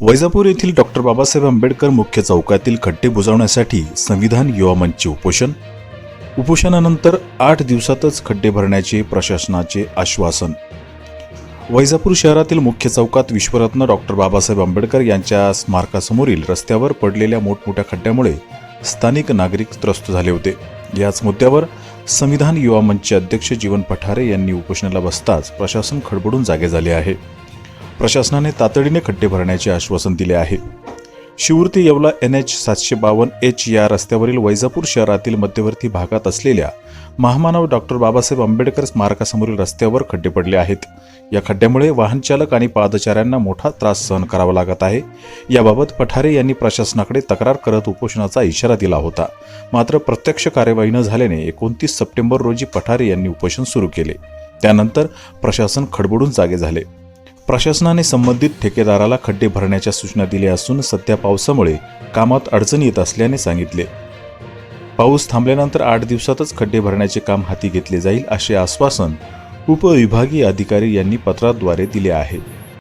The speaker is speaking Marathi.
वैजापूर येथील डॉक्टर बाबासाहेब आंबेडकर मुख्य चौकातील खड्डे बुजवण्यासाठी संविधान युवा मंचचे उपोषण. उपोषणानंतर आठ दिवसातच खड्डे भरण्याचे प्रशासनाचे आश्वासन. वैजापूर शहरातील मुख्य चौकात विश्वरत्न डॉक्टर बाबासाहेब आंबेडकर यांच्या स्मारकासमोरील रस्त्यावर पडलेल्या मोठमोठ्या खड्ड्यामुळे स्थानिक नागरिक त्रस्त झाले होते. याच मुद्द्यावर संविधान युवा मंचचे अध्यक्ष जीवन पठारे यांनी उपोषणाला बसताच प्रशासन खडबडून जागे झाले आहे. प्रशासनाने तातडीने खड्डे भरण्याचे आश्वासन दिले आहे. शिवूर्ती येवला एन एच सातशे बावन्न एच या रस्त्यावरील वैजापूर शहरातील मध्यवर्ती भागात असलेल्या महामानव डॉक्टर बाबासाहेब आंबेडकर स्मारकासमोरील रस्त्यावर खड्डे पडले आहेत. या खड्ड्यामुळे वाहनचालक आणि पादचाऱ्यांना मोठा त्रास सहन करावा लागत आहे. याबाबत पठारे यांनी प्रशासनाकडे तक्रार करत उपोषणाचा इशारा दिला होता. मात्र प्रत्यक्ष कार्यवाही न झाल्याने एकोणतीस सप्टेंबर रोजी पठारे यांनी उपोषण सुरू केले. त्यानंतर प्रशासन खडबडून जागे झाले. प्रशासनाने संबंधित ठेकेदाराला खड्डे भरण्याच्या सूचना दिल्या असून सध्या पावसामुळे कामात अडचण येत असल्याने सांगितले. पाऊस थांबल्यानंतर आठ दिवसातच खड्डे भरण्याचे काम हाती घेतले जाईल असे आश्वासन उपविभागीय अधिकारी यांनी पत्राद्वारे दिले आहे.